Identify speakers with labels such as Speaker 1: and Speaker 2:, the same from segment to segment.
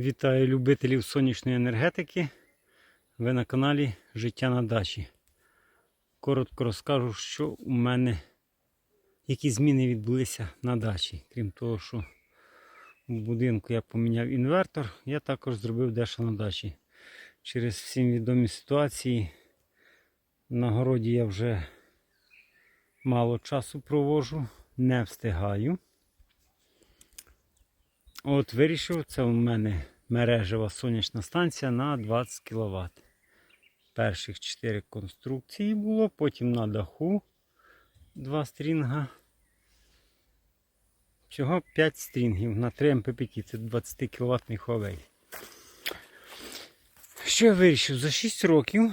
Speaker 1: Вітаю любителів сонячної енергетики. Ви на каналі Життя на дачі. Коротко розкажу, що у мене, які зміни відбулися на дачі. Крім того, що в будинку я поміняв інвертор, я також зробив дещо на дачі. Через всім відомі ситуації на городі я вже мало часу провожу, не встигаю. От вирішив, це у мене мережева сонячна станція на 20 кВт. Перших 4 конструкції було, потім на даху 2 стрінга. Всього 5 стрінгів на 3 МППТ, це 20 кВт Huawei. Що я вирішив? За 6 років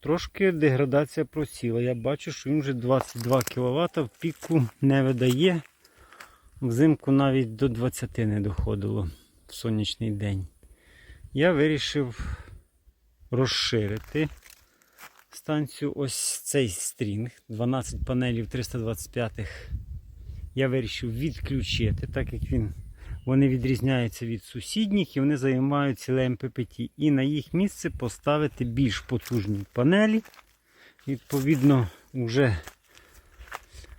Speaker 1: трошки деградація просіла. Я бачу, що він вже 22 кВт в піку не видає. Взимку навіть до 20 не доходило в сонячний день. Я вирішив розширити станцію ось цей стрінг. 12 панелів 325 я вирішив відключити, так як він, вони відрізняються від сусідніх і вони займають ціле МППТ. І на їх місце поставити більш потужні панелі. Відповідно, вже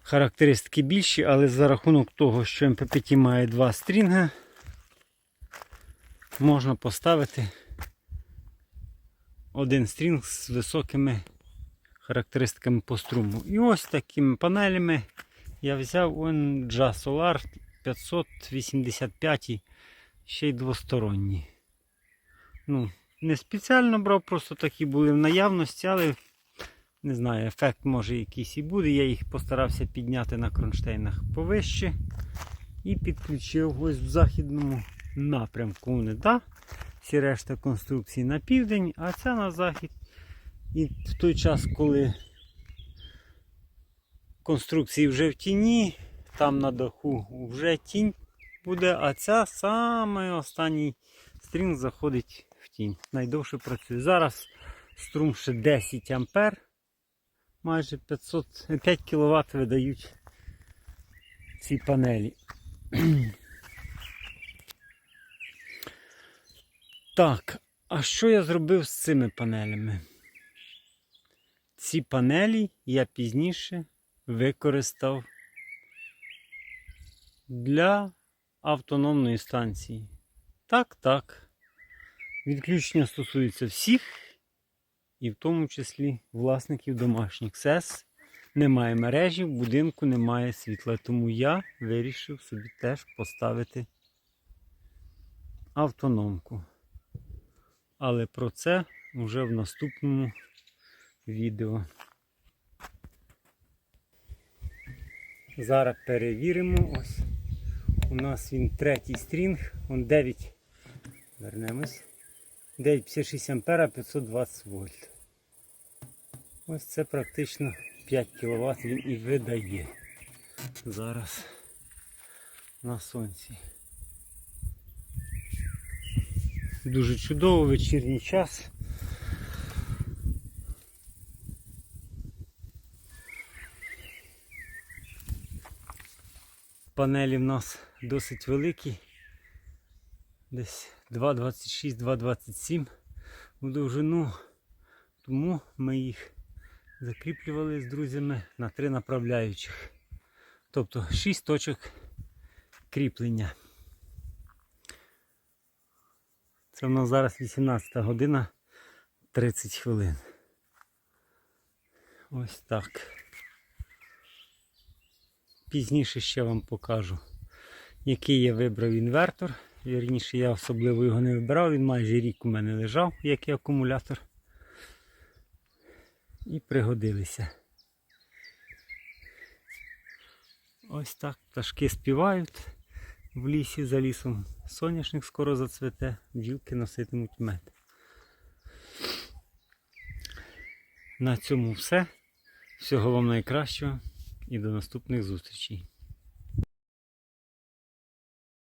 Speaker 1: характеристики більші, але за рахунок того, що МППТ має два стрінги, можна поставити один стрінг з високими характеристиками по струму. І ось такими панелями я взяв ONJA Solar 585 ще й двосторонні. Ну, не спеціально брав, просто такі були в наявності, але не знаю, ефект може якийсь і буде. Я їх постарався підняти на кронштейнах повище і підключив ось в західному напрямку. Вони, да? Всі решта конструкції на південь, а ця на захід. І в той час, коли конструкції вже в тіні, там на даху вже тінь буде, а ця саме останній стрінг заходить в тінь. Найдовше працює. Зараз струм ще 10 ампер майже 500, 5 кВт видають ці панелі. Так, а що я зробив з цими панелями? Ці панелі я пізніше використав для автономної станції. Так, так. Відключення стосується всіх і в тому числі власників домашніх СЕС. Немає мережі, в будинку немає світла. Тому я вирішив собі теж поставити автономку. Але про це вже в наступному відео. Зараз перевіримо. Ось у нас він третій стрінг, он 9. Вернемось. 956 ампера 520 вольт. Ось це практично 5 кВт він і видає зараз на сонці. Дуже чудово вечірній час. Панелі в нас досить великі. Десь 2,26-2,27 у довжину. Тому ми їх закріплювали з друзями на три направляючих. Тобто 6 точок кріплення. Це в нас зараз 18 година 30 хвилин. Ось так. Пізніше ще вам покажу, який я вибрав інвертор. Вірніше, я особливо його не вибирав, він майже рік у мене лежав, як і акумулятор. І пригодилися. Ось так пташки співають в лісі за лісом. Соняшник скоро зацвете, бджілки носитимуть мед. На цьому все. Всього вам найкращого і до наступних зустрічей.